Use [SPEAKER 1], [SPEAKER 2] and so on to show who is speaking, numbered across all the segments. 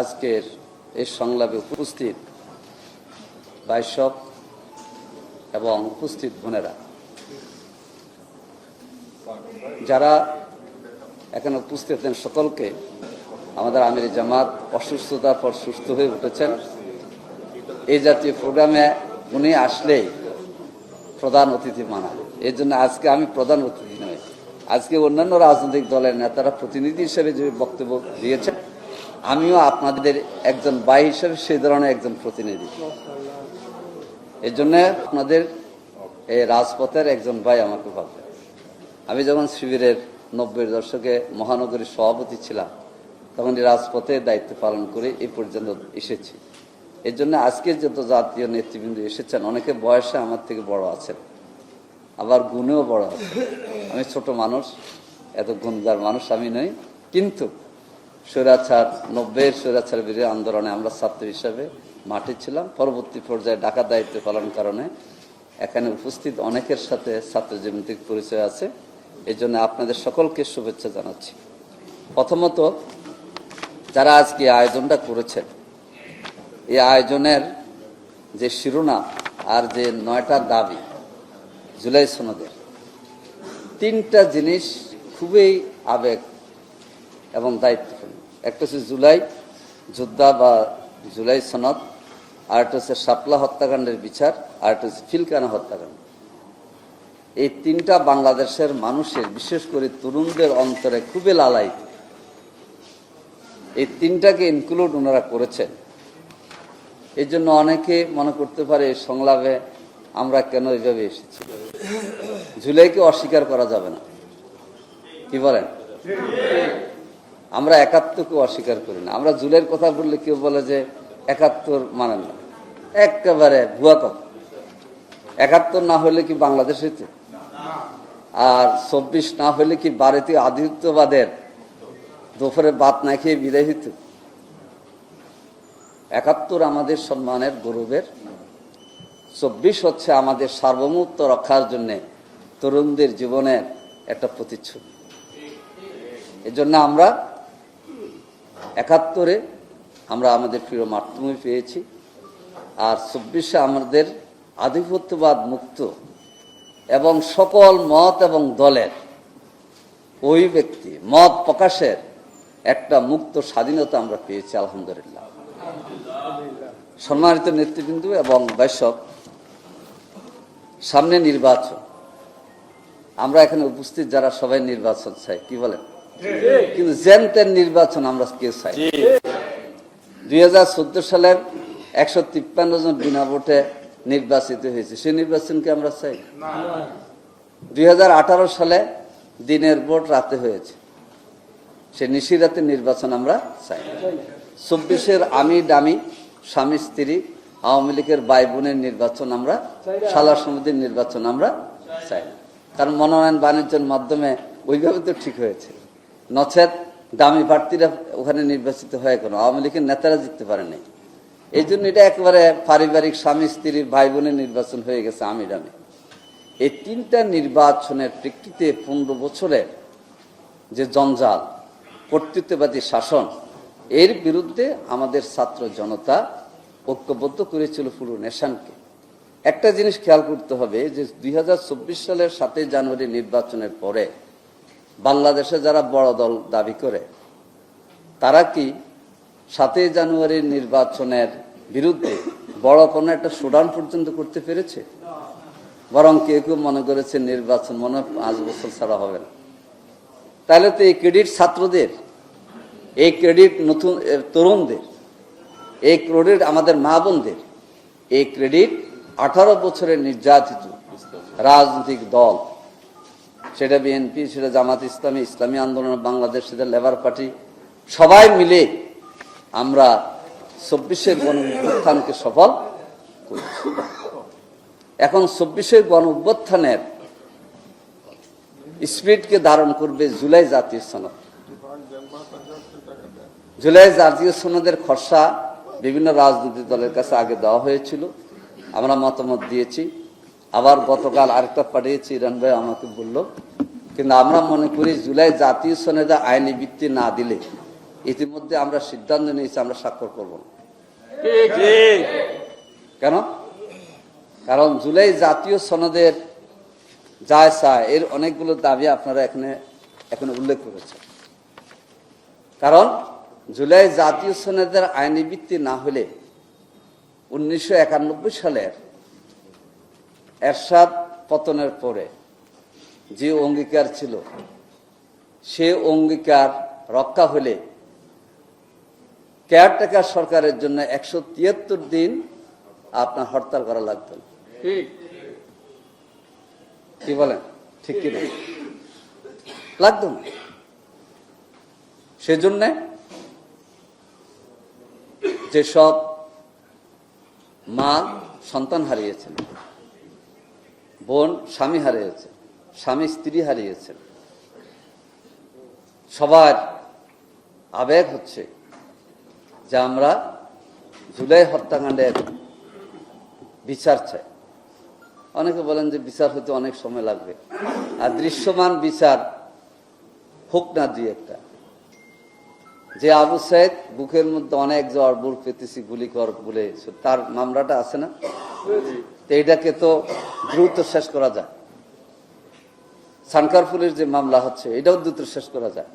[SPEAKER 1] আজকের এই সংলাপে উপস্থিত বাইশক এবং উপস্থিত বোনেরা। যারা এখানে উপস্থিত আছেন সকলকে, আমাদের আমির জামাত অসুস্থতার পর সুস্থ হয়ে উঠেছেন। এই জাতীয় প্রোগ্রামে উনি আসলে প্রধান অতিথি মানা। এই জন্য আজকে আমি প্রধান অতিথি নই। আজকে অন্যান্য রাজনৈতিক দলের নেতারা প্রতিনিধি হিসেবে যে বক্তব্য দিয়েছেন আমিও আপনাদের একজন ভাই হিসেবে সেই ধরনের একজন প্রতিনিধি। এর জন্য আপনাদের এই রাজপথের একজন ভাই আমাকে ভাববে। আমি যখন শিবিরের নব্বই দশকে মহানগরীর সভাপতি ছিলাম, তখন এই রাজপথে দায়িত্ব পালন করে এই পর্যন্ত এসেছি। এর জন্য আজকে যত জাতীয় নেতৃবৃন্দ এসেছেন, অনেকে বয়সে আমার থেকে বড় আছেন, আবার গুণেও বড় আছে আমি ছোট মানুষ, এত গুণগার মানুষ আমি নই, কিন্তু স্বৈরাচার, নব্বইয়ের স্বৈরাচার বিরোধী আন্দোলনে আমরা ছাত্র হিসাবে মাঠে ছিলাম। পরবর্তী পর্যায়ে ডাকা দায়িত্ব পালন কারণে এখানে উপস্থিত অনেকের সাথে ছাত্র জীবনতিক পরিচয় আছে। এই জন্য আপনাদের সকলকে শুভেচ্ছা জানাচ্ছি। প্রথমত, যারা আজকে আয়োজনটা করেছেন, এই আয়োজনের যে শিরোনাম আর যে নয়টা দাবি, জুলাই সনদের, তিনটা জিনিস খুবই আবেগ এবং দায়িত্বপূর্ণ। একটা হচ্ছে জুলাই যোদ্ধা বা জুলাই সনদ, আর একটা হচ্ছে শাপলা হত্যাকাণ্ডের বিচার, আর একটা হচ্ছে ফিলকানা হত্যাকাণ্ড। এই তিনটা বাংলাদেশের মানুষের, বিশেষ করে তরুণদের অন্তরে খুবই লালায়িত। এই তিনটাকে ইনক্লুড ওনারা করেছেন। এই জন্য অনেকে মনে করতে পারে সংলাপে আমরা কেন এইভাবে এসেছি। জুলাইকে অস্বীকার করা যাবে না। কি বলেন? আমরা একাত্তরকে অস্বীকার করি না। আমরা জুলের কথা বললে কেউ বলে যে একাত্তর মানেন না। একেবারে ভুয়া কথা। একাত্তর না হলে কি বাংলাদেশ হইতে? আর চব্বিশ না হলে কি ভারতীয় আধিপত্যবাদের দুপুরে বাত না খেয়ে বিদায় হইত? একাত্তর আমাদের সম্মানের গৌরবের। চব্বিশ হচ্ছে আমাদের সার্বভৌমত্ব রক্ষার জন্য তরুণদের জীবনের একটা প্রতিচ্ছবি। এজন্য আমরা একাত্তরে আমরা আমাদের প্রিয় মাতৃভূমি পেয়েছি। আর চব্বিশে আমাদের আধিপত্যবাদ মুক্ত এবং সকল মত এবং দলের ওই ব্যক্তি, মত প্রকাশের একটা মুক্ত স্বাধীনতা আমরা পেয়েছি, আলহামদুলিল্লাহ। সম্মানিত নেতৃবৃন্দ এবং বৈশক, সামনে নির্বাচন। আমরা এখানে উপস্থিত যারা সবাই নির্বাচন চাই কি বলেন? কিন্তু জেনতেন নির্বাচন আমরা কেউ চাই দুই হাজার চোদ্দ সালের একশো তিপ্পান্ন জন বিনা ভোটে নির্বাচিত হয়েছে। সেই নির্বাচনকে আমরা চাই দুই সালে দিনের ভোট রাতে হয়েছে। সে নিশিরাতের নির্বাচন আমরা চাই চব্বিশের আমি ডামি স্বামী স্ত্রী আওয়ামী লীগের ভাই বোনের নির্বাচন আমরা সালা সমিতির নির্বাচন আমরা চাই কারণ মনোনয়ন বাণিজ্যের মাধ্যমে ওইভাবে তো ঠিক হয়েছে। নচেত দামি প্রার্থীরা ওখানে নির্বাচিত হয়ে কোনো আওয়ামী লীগের নেতারা জিততে পারে নাই এই জন্য এটা একেবারে পারিবারিক স্বামী স্ত্রীর ভাই বোনের নির্বাচন হয়ে গেছে আমি ডামি এই তিনটা নির্বাচনের প্রেক্ষিতে পনেরো বছরের যে জঞ্জাল, কর্তৃত্ববাদী শাসন, এর বিরুদ্ধে আমাদের ছাত্র জনতা ঐক্যবদ্ধ করেছিল পুরো নেশানকে। একটা জিনিস খেয়াল করতে হবে যে দুই হাজার চব্বিশ সালের সাতই জানুয়ারি নির্বাচনের পরে বাংলাদেশে যারা বড় দল দাবি করে, তারা কি সাতই জানুয়ারির নির্বাচনের বিরুদ্ধে বড় কোনো একটা সুডান পর্যন্ত করতে পেরেছে? বরং কেউ কেউ মনে করেছে নির্বাচন মনে পাঁচ বছর ছাড়া হবে না। তাহলে তো এই ক্রেডিট ছাত্রদের, এই ক্রেডিট নতুন তরুণদের, এই ক্রেডিট আমাদের মা বোনদের, এই ক্রেডিট আঠারো বছরের নির্যাতিত রাজনৈতিক দল সেটা বিএনপি সেটা জামাত ইসলামী ইসলামী আন্দোলন, বাংলাদেশ, সেটা লেবার পার্টি সবাই মিলে আমরা চব্বিশের গণ উত্থানকে সফল করেছি। এখন চব্বিশের গণ অভ্যুত্থানের স্পিডকে ধারণ করবে জুলাই জাতীয় সনদ। জুলাই জাতীয় সনদের খসড়া বিভিন্ন রাজনৈতিক দলের কাছে আগে দেওয়া হয়েছিল। আমরা মতামত দিয়েছি। আবার গতকাল আরেকটা পাঠিয়েছি ইরান ভাই আমাকে বলল, কিন্তু আমরা মনে করি জুলাই জাতীয় সনদে আইনি ভিত্তি না দিলে ইতিমধ্যে আমরা সিদ্ধান্ত নিয়েছি আমরা স্বাক্ষর করব না। কেন? কারণ জুলাই জাতীয় সনদের যায় চায় এর অনেকগুলো দাবি আপনারা এখানে এখানে উল্লেখ করেছেন। কারণ জুলাই জাতীয় সনদের আইনি ভিত্তি না হলে উনিশশো একানব্বই সালের এরশাদ পতনের পরে যে অঙ্গীকার ছিল সে অঙ্গীকার রক্ষা হলে কেয়ারটেকার সরকারের জন্য একশো তিয়াত্তর দিন আপনার হরতাল করা লাগতো। কি বলেন? ঠিক কি না লাগতো না। সেজন্য যেসব মা সন্তান হারিয়েছেন বোন, স্বামী হারিয়েছে, স্বামী, স্ত্রী হারিয়েছেন সবার আবেগ হচ্ছে যে আমরা জুলাই হত্যাকাণ্ডের বিচার চাই। অনেকে বলেন যে বিচার হতে অনেক সময় লাগবে। আর দৃশ্যমান বিচার হোক না দুই একটা। যে আবু সাইদ বুকের মধ্যে অনেক জ্বর বুল পেতেছি, গুলি কর বলে, তার মামলাটা আছে না? তো এটাকে তো দ্রুত শেষ করা যায়। সানকারপুলের যে মামলা হচ্ছে, এটাও দ্রুত শেষ করা যায়।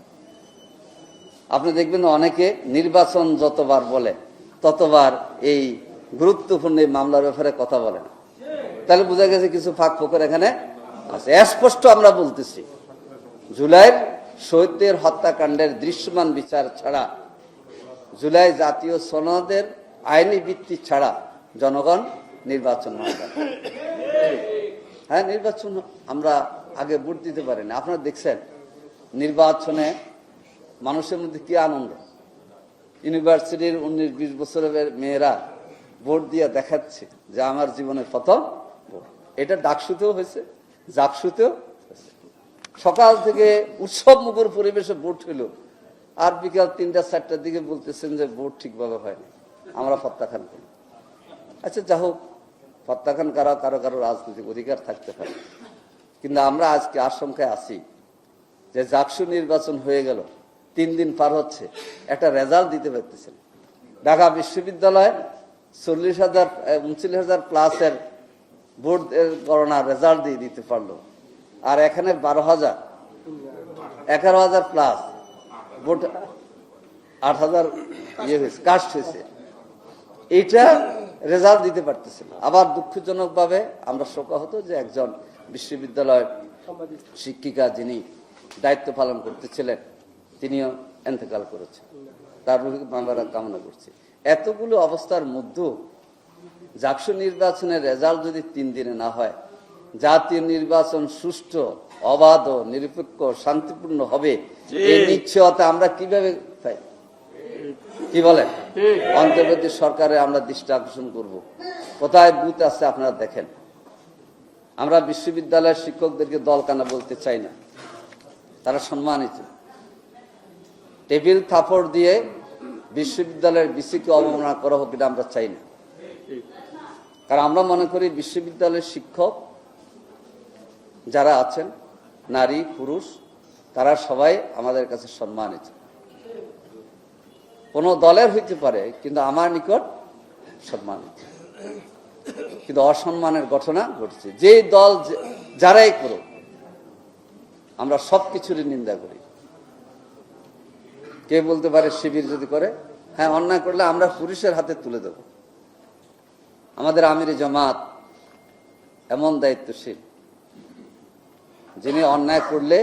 [SPEAKER 1] আপনি দেখবেন অনেকে নির্বাচন যতবার বলে, ততবার এই গুরুত্বপূর্ণ এই মামলার ব্যাপারে কথা বলে না। তাহলে বোঝা গেছে কিছু ফাঁক ফোকর এখানে আছে। স্পষ্ট আমরা বলতেছি, জুলাইয়ের শহীদদের হত্যাকাণ্ডের দৃশ্যমান বিচার ছাড়া, জুলাই জাতীয় সনদের আইনি ভিত্তি ছাড়া জনগণ নির্বাচন। হ্যাঁ নির্বাচন আমরা আগে ভোট দিতে পারি না আপনারা দেখছেন, নির্বাচনে মানুষের মধ্যে কি আনন্দ? ইউনিভার্সিটির উনিশ বিশ বছরের মেয়েরা ভোট দিয়ে দেখাচ্ছে যে আমার জীবনের প্রথম ভোট। এটা ডাকসুতেও হয়েছে, জাকসুতেও। সকাল থেকে উৎসব মুখর পরিবেশে ভোট হইল আর বিকাল তিনটা, চারটার দিকে বলতেছেন যে ভোট ঠিকভাবে হয়নি। আমরা প্রত্যাখ্যান করি। আচ্ছা যা হোক প্রত্যাখ্যান কারও কারও কারও রাজনৈতিক অধিকার থাকতে পারে। কিন্তু আমরা আজকে আশঙ্কায় আছি যে জাকসু নির্বাচন হয়ে গেল, তিন দিন পার হচ্ছে, একটা রেজাল্ট দিতে পারতেছেন। ঢাকা বিশ্ববিদ্যালয় চল্লিশ হাজার উনচল্লিশ হাজার প্লাসের বোর্ড গণনা রেজাল্ট দিয়ে দিতে পারল। আর এখানে বারো হাজার, এগারো হাজার প্লাস বোর্ড আট হাজার ইয়ে হয়েছে কাস্ট হয়েছে। এইটা রেজাল্ট দিতে পারতেছে না। আবার দুঃখজনকভাবে আমরা শোকাহত যে একজন বিশ্ববিদ্যালয়ের শিক্ষিকা যিনি দায়িত্ব পালন করতেছিলেন তিনিও এন্তেকাল করেছেন। তার রুহি আমরা কামনা করছি। এতগুলো অবস্থার মধ্যেও জাকসু নির্বাচনের রেজাল্ট যদি তিন দিনে না হয় জাতীয় নির্বাচন সুষ্ঠু অবাধ নিরপেক্ষ শান্তিপূর্ণ হবে এই নিশ্চয়তা আমরা কীভাবে পাই? কি বলেন? অন্তর্বর্তী সরকারে আমরা দৃষ্টি আকর্ষণ করব। কোথায় বুথ আছে আপনারা দেখেন। আমরা বিশ্ববিদ্যালয়ের শিক্ষকদেরকে দলকানা বলতে চাই না। তারা সম্মানিত। টেবিল থাপড় দিয়ে বিশ্ববিদ্যালয়ের বিসিকে অবমাননা করা হোক এটা আমরা চাই না। কারণ আমরা মনে করি বিশ্ববিদ্যালয়ের শিক্ষক যারা আছেন, নারী, পুরুষ, তারা সবাই আমাদের কাছে সম্মানিত। কোন দলের হইতে পারে, কিন্তু আমার নিকট সম্মানিত। কিন্তু অসম্মানের ঘটনা ঘটছে। যে দল যারাই করুক, আমরা সব কিছুরই নিন্দা করি। কে বলতে পারে শিবির যদি করে হ্যাঁ অন্যায় করলে আমরা পুলিশের হাতে তুলে দেব। আমাদের আমিরি জামাত এমন দায়িত্বশীল, যিনি অন্যায় করলে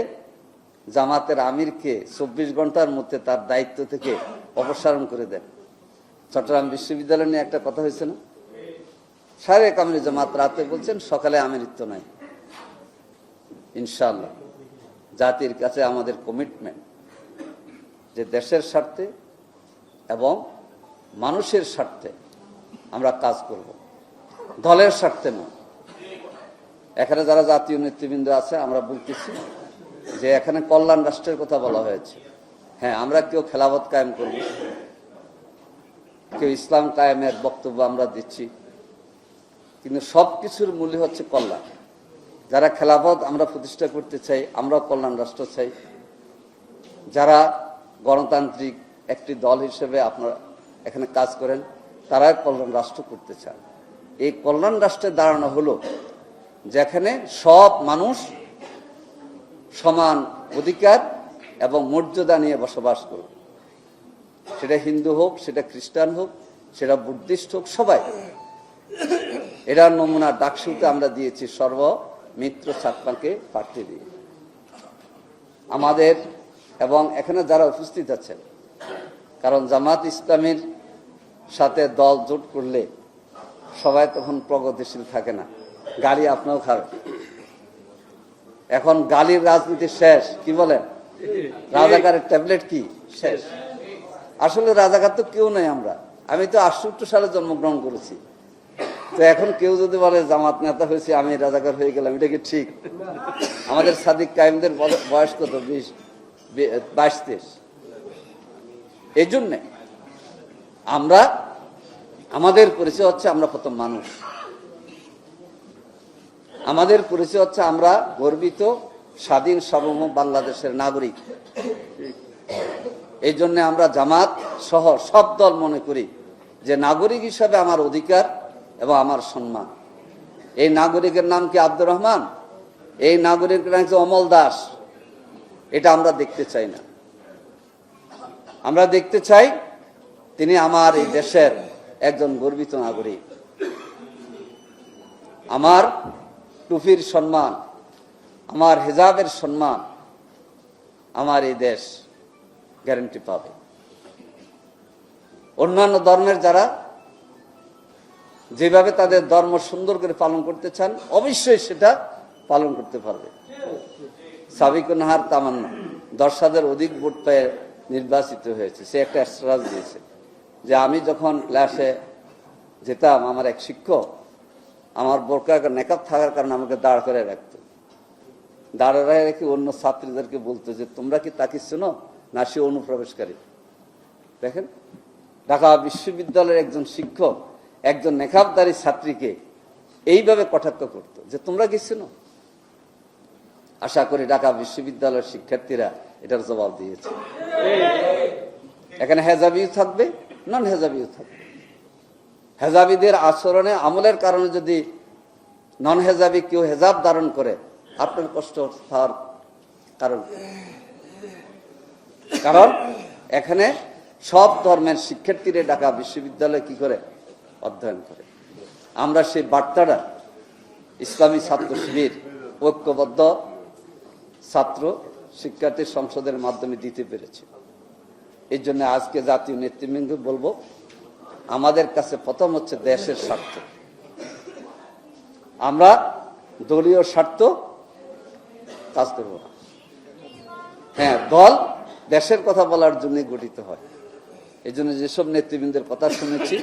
[SPEAKER 1] জামাতের আমিরকে চব্বিশ ঘণ্টার মধ্যে তার দায়িত্ব থেকে অপসারণ করে দেন। চট্টগ্রাম বিশ্ববিদ্যালয় নিয়ে একটা কথা হয়েছে না? সারেক আমির জামাত রাতে বলছেন, সকালে আমিরিত্ব নাই। ইনশাল্লাহ জাতির কাছে আমাদের কমিটমেন্ট যে দেশের স্বার্থে এবং মানুষের স্বার্থে আমরা কাজ করব। দলের স্বার্থে নয় এখানে যারা জাতীয় নেতৃবৃন্দ আছে, আমরা বলতেছি যে এখানে কল্যাণ রাষ্ট্রের কথা বলা হয়েছে। হ্যাঁ আমরা কেউ খেলাবত কায়েম করব কেউ ইসলাম কায়েমের বক্তব্য আমরা দিচ্ছি। কিন্তু সব কিছুর মূল্য হচ্ছে কল্যাণ। যারা খেলাফত আমরা প্রতিষ্ঠা করতে চাই আমরা কল্যাণ রাষ্ট্র চাই। যারা গণতান্ত্রিক একটি দল হিসেবে আপনারা এখানে কাজ করেন, তারাই কল্যাণ রাষ্ট্র করতে চান। এই কল্যাণ রাষ্ট্রে দাঁড়ানো হলো যেখানে সব মানুষ সমান অধিকার এবং মর্যাদা নিয়ে বসবাস করবে সেটা হিন্দু হোক, সেটা খ্রিস্টান হোক, সেটা বুদ্ধিস্ট হোক, সবাই। এটার নমুনা ডাকসুতে আমরা দিয়েছি সর্ব মিত্র চাকমাকে প্রার্থী দিয়ে। আমাদের এবং এখানে যারা উপস্থিত আছেন, কারণ জামাত ইসলামের সাথে দল জোট করলে সবাই তখন প্রগতিশীল থাকে না। গাড়ি আপনিও খাবেন। এখন গালির রাজনীতি শেষ, কি বলেন? রাজাকারের ট্যাবলেট কি? শেষ। আসলে রাজাকার তো কেউ নাই আমরা। আমি তো আটষট্টি সালে জন্মগ্রহণ করেছি। তো এখন কেউ যদি বলে জামাত নেতা হয়েছে, আমি রাজাকার হয়ে গেলাম, এটা কি ঠিক? আমাদের সাদিক কাইমদের বল- বয়স কত? বিশ বাইশ, তেইশ। এই জন্যে আমরা, আমাদের পরিচয় হচ্ছে আমরা প্রথম মানুষ। আমাদের পরিচয় হচ্ছে আমরা গর্বিত স্বাধীন সার্বভৌম বাংলাদেশের নাগরিক। এই জন্য আমরা জামাত সহ সব দল মনে করি যে নাগরিক হিসাবে আমার অধিকার এবং আমার সম্মান। এই নাগরিকের নাম কি আব্দুর রহমান? এই নাগরিকের নাম কি অমল দাস? এটা আমরা দেখতে চাই না। আমরা দেখতে চাই তিনি আমার এই দেশের একজন গর্বিত নাগরিক। আমার টুপির সম্মান আমার হেজাবের সম্মান আমার এই দেশ গ্যারান্টি পাবে। অন্যান্য ধর্মের যারা যেভাবে তাদের ধর্ম সুন্দর করে পালন করতে চান, অবশ্যই সেটা পালন করতে পারবে। সাবিকুনহার তামান্না, দশ হাজার অধিক ভোট পেয়ে নির্বাচিত হয়েছে। সে একটা স্ট্রাস দিয়েছে যে আমি যখন ক্লাসে যেতাম, আমার এক শিক্ষক আমার বোরকা নেকাব থাকার কারণে আমাকে দাঁড় করে রাখতো। দাঁড় রেখে অন্য ছাত্রীদেরকে বলতো যে, তোমরা কি তাকিচ্ছ না না, সে অনুপ্রবেশকারী। দেখেন, ঢাকা বিশ্ববিদ্যালয়ের একজন শিক্ষক, একজন নেকাবদারী ছাত্রীকে এইভাবে কটাক্ষ করত যে, তোমরা কি না আশা করি ঢাকা বিশ্ববিদ্যালয়ের শিক্ষার্থীরা এটার জবাব দিয়েছে। এখানে হেজাবিও থাকবে নন হেজাবিও থাকবে। হেজাবিদের আচরণে আমলের কারণে যদি নন হেজাবি কেউ হেজাব ধারণ করে আপনার কষ্ট হওয়ার কারণ। কারণ? এখানে সব ধর্মের শিক্ষার্থীরা ঢাকা বিশ্ববিদ্যালয়ে কি করে? অধ্যয়ন করে। আমরা সেই বার্তাটা ইসলামী ছাত্র শিবির ঐক্যবদ্ধ ছাত্র শিক্ষার্থী সংসদের মাধ্যমে দিতে পেরেছি। এই জন্য আজকে জাতীয় নেতৃবৃন্দ বলব আমাদের কাছে প্রথম হচ্ছে দেশের স্বার্থ। আমরা দলীয় স্বার্থ কাজ হ্যাঁ দল দেশের কথা বলার জন্য গঠিত হয়। এই জন্য যেসব নেতৃবৃন্দের কথা শুনেছি,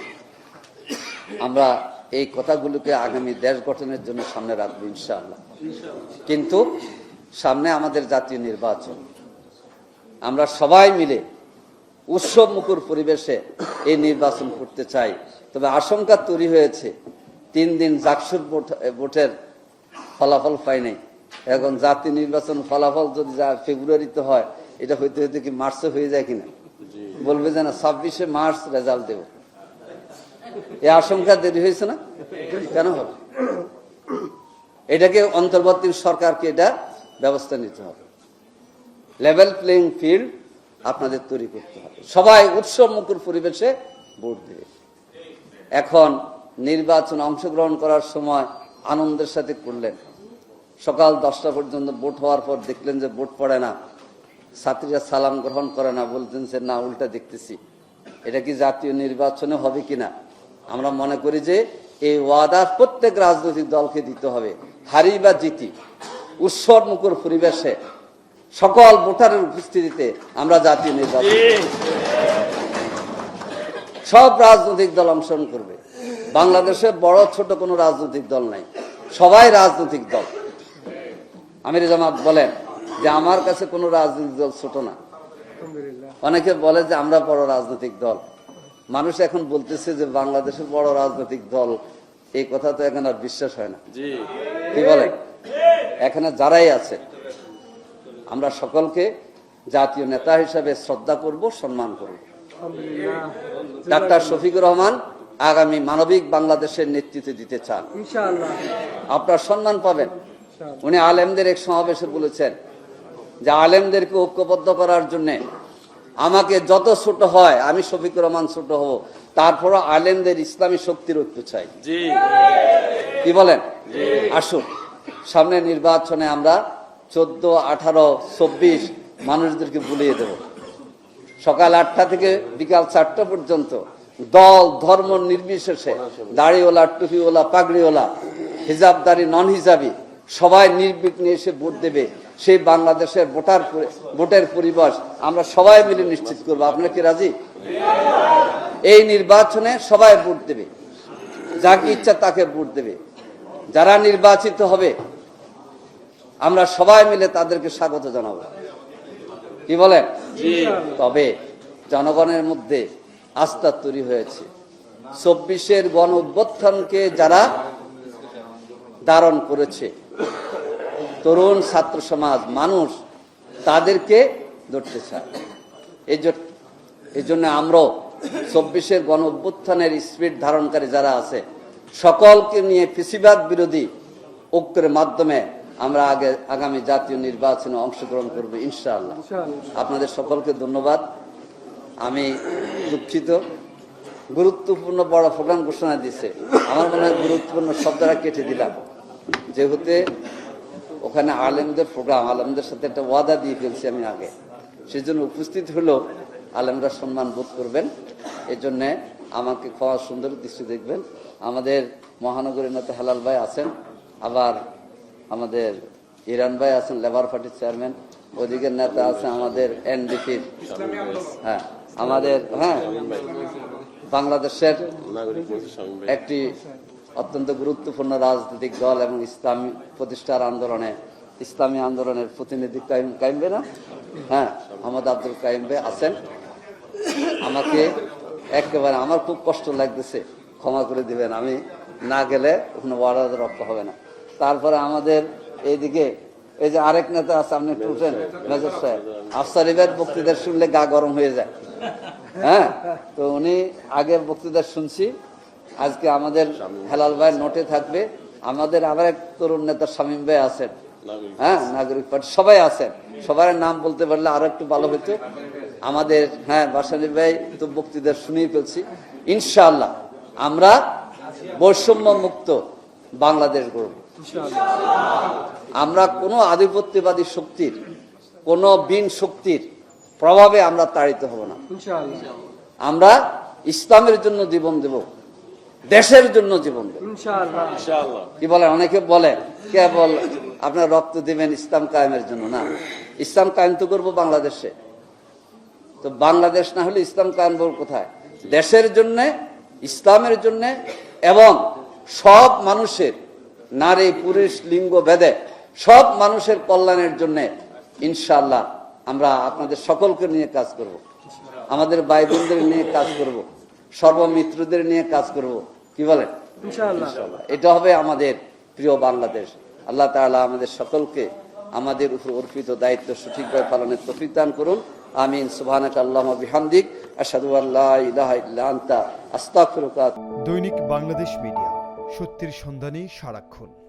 [SPEAKER 1] আমরা এই কথাগুলোকে আগামী দেশ গঠনের জন্য সামনে রাখব, ইনশাআল্লাহ। কিন্তু সামনে আমাদের জাতীয় নির্বাচন। আমরা সবাই মিলে উৎসব মুখর পরিবেশে এই নির্বাচন করতে চাই। তবে আশঙ্কা তৈরি হয়েছে, তিন দিন জাকসুর ভোট- ভোটের ফলাফল পাই নাই। এখন জাতীয় নির্বাচন ফলাফল যদি যা ফেব্রুয়ারিতে হয় এটা হইতে হইতে কি মার্চে হয়ে যায় কিনা? বলবে যে না ছাব্বিশে মার্চ রেজাল্ট দেব। এই আশঙ্কা দেরি হয়েছে না? কেন হবে? এটাকে অন্তর্বর্তী সরকারকে এটা ব্যবস্থা নিতে হবে। লেভেল প্লেইং ফিল্ড আপনাদের তৈরি করতে হবে। সবাই উৎসব মুখর পরিবেশে ভোট দেবে। এখন নির্বাচন অংশগ্রহণ করার সময় আনন্দের সাথে করলেন। সকাল দশটা পর্যন্ত ভোট হওয়ার পর দেখলেন যে ভোট পড়ে না। ছাত্রীরা সালাম গ্রহণ করে না বলতেন যে না, উল্টা দেখতেছি। এটা কি জাতীয় নির্বাচনে হবে কিনা? আমরা মনে করি যে এই ওয়াদা প্রত্যেক রাজনৈতিক দলকে দিতে হবে। হারি বা জিতি উৎসব মুখর পরিবেশে সকল ভোটারের উপস্থিতিতে আমরা জাতীয় নির্বাচন সব রাজনৈতিক দল অংশগ্রহণ করবে। বাংলাদেশে বড় ছোট কোনো রাজনৈতিক দল নাই। সবাই রাজনৈতিক দল। আমির জামাত বলেন যে আমার কাছে কোনো রাজনৈতিক দল ছোট না। অনেকে বলে যে আমরা বড় রাজনৈতিক দল। মানুষ এখন বলতেছে যে বাংলাদেশের বড় রাজনৈতিক দল এই কথা তো এখন আর বিশ্বাস হয় না।
[SPEAKER 2] জি।
[SPEAKER 1] কি বলেন এখানে যারাই আছে আমরা সকলকে জাতীয় নেতা হিসাবে শ্রদ্ধা করব সম্মান করব। ডাক্তার শফিকুর রহমান আগামী মানবিক বাংলাদেশের নেতৃত্ব দিতে চান। আপনার সম্মান পাবেন। উনি আলেমদের এক সমাবেশে বলেছেন যে আলেমদেরকে ঐক্যবদ্ধ করার জন্য আমাকে যত ছোট হয় আমি শফিকুর রহমান ছোট হব তারপরও আলেমদের ইসলামী শক্তির ঐক্য চাই।
[SPEAKER 3] জি।
[SPEAKER 1] কি বলেন? আসুন সামনে নির্বাচনে আমরা চোদ্দ আঠারো চব্বিশ মানুষদেরকে বুলিয়ে দেব। সকাল আটটা থেকে বিকাল চারটা পর্যন্ত দল ধর্ম নির্বিশেষে দাড়িওয়ালা টুপিওয়ালা পাগড়িওয়ালা হিজাবদারি নন হিজাবি সবাই নির্বিঘ্নে এসে ভোট দেবে। সেই বাংলাদেশের ভোটার ভোটের পরিবেশ আমরা সবাই মিলে নিশ্চিত করব। আপনারা কি রাজি? এই নির্বাচনে সবাই ভোট দেবে। যাকে ইচ্ছা তাকে ভোট দেবে। যারা নির্বাচিত হবে আমরা সবাই মিলে তাদেরকে স্বাগত জানাব। কি বলেন? তবে জনগণের মধ্যে আস্থা তৈরি হয়েছে। চব্বিশের গণ অভ্যুত্থানকে যারা ধারণ করেছে তরুণ ছাত্র সমাজ মানুষ তাদেরকে ধরতে চায়। এই জন্য আমরাও চব্বিশের গণ অভ্যুত্থানের স্পিড ধারণকারী যারা আছে সকলকে নিয়ে ফিসিবাদ বিরোধী ঐক্যের মাধ্যমে আমরা আগে আগামী জাতীয় নির্বাচনে অংশগ্রহণ করব ইনশাআল্লাহ।
[SPEAKER 2] ইনশাআল্লাহ।
[SPEAKER 1] আপনাদের সকলকে ধন্যবাদ। আমি দুঃখিত। গুরুত্বপূর্ণ বড় প্রোগ্রাম ঘোষণা দিছে আমার মনে হয় গুরুত্বপূর্ণ শব্দটা কেটে দিলাম। যেহেতু ওখানে আলেমদের প্রোগ্রাম আলেমদের সাথে একটা ওয়াদা দিয়ে ফেলছি আমি আগে। সেজন্য উপস্থিত হলো আলেমরা সম্মান বোধ করবেন। এই জন্যে আমাকে খাওয়া সুন্দর দৃষ্টি দেখবেন। আমাদের মহানগরীর নেতা হেলাল ভাই আছেন, আবার আমাদের ইরান ভাই আছেন, লেবার পার্টির চেয়ারম্যান, ওদিকের নেতা আছে আমাদের এনডিপির হ্যাঁ আমাদের হ্যাঁ বাংলাদেশের একটি অত্যন্ত গুরুত্বপূর্ণ রাজনৈতিক দল এবং ইসলামী প্রতিষ্ঠার আন্দোলনে, ইসলামী আন্দোলনের প্রতিনিধি কাইম কাইমবে না? হ্যাঁ মোহাম্মদ আব্দুল কাইমবে আছেন। আমাকে একেবারে আমার খুব কষ্ট লাগতেছে, ক্ষমা করে দিবেন। আমি না গেলে ওখানে ওয়ার্ডার রক্ষা হবে না। তারপরে আমাদের এইদিকে, এই যে আরেক নেতা আছে, আপনি একটু উঠেন, মেজর সাহেব। আফসারিবের বক্তৃতা শুনলে গা গরম হয়ে যায়। হ্যাঁ তো উনি আগে বক্তৃতা শুনছি আজকে আমাদের হেলাল ভাই নোটে থাকবে। আমাদের আবার এক তরুণ নেতা শামীম ভাই আছেন। হ্যাঁ নাগরিক পার্টি। সবাই আছেন। সবার নাম বলতে পারলে আরও একটু ভালো হতো। আমাদের হ্যাঁ বাসানি ভাই তো বক্তৃতা শুনিয়ে ফেলছি। ইনশাআল্লাহ আমরা বৈষম্য মুক্ত বাংলাদেশ গড়ব। আমরা কোনো আধিপত্যবাদী শক্তির কোনো বিন শক্তির প্রভাবে আমরা তাড়িত হব না। আমরা ইসলামের জন্য জীবন দেব। দেশের জন্য জীবন দেব।
[SPEAKER 2] ইনশাআল্লাহ।
[SPEAKER 3] ইনশাআল্লাহ।
[SPEAKER 1] কি বলে? অনেকে বলে কেবল আপনার রক্ত দিবেন ইসলাম কায়েমের জন্য। না ইসলাম কায়েম তো করব বাংলাদেশে। তো বাংলাদেশ না হলে ইসলাম কায়েম করব কোথায়? দেশের জন্য ইসলামের জন্য এবং সব মানুষের নারী পুরুষ লিঙ্গ ভেদে সব মানুষের কল্যাণের জন্য ইনশাআল্লাহ আমরা আপনাদের সকলকে নিয়ে কাজ করব। আমাদের ভাই নিয়ে কাজ করব। সর্বমিত্রদের নিয়ে কাজ করব। কি বলেন?
[SPEAKER 2] ইনশাআল্লাহ।
[SPEAKER 1] এটা হবে আমাদের প্রিয় বাংলাদেশ। আল্লাহ তালা আমাদের সকলকে আমাদের উপর অর্পিত দায়িত্ব সঠিকভাবে পালনের তফিক দান করুন। আমিন। সুবাহ আল্লাহ বিহামদিক। আশহাদু আল্লা ইলাহা ইল্লা আস্তাগফিরুকা।
[SPEAKER 4] দৈনিক বাংলাদেশ মিডিয়া। সত্যের সন্ধানে সারাক্ষণ।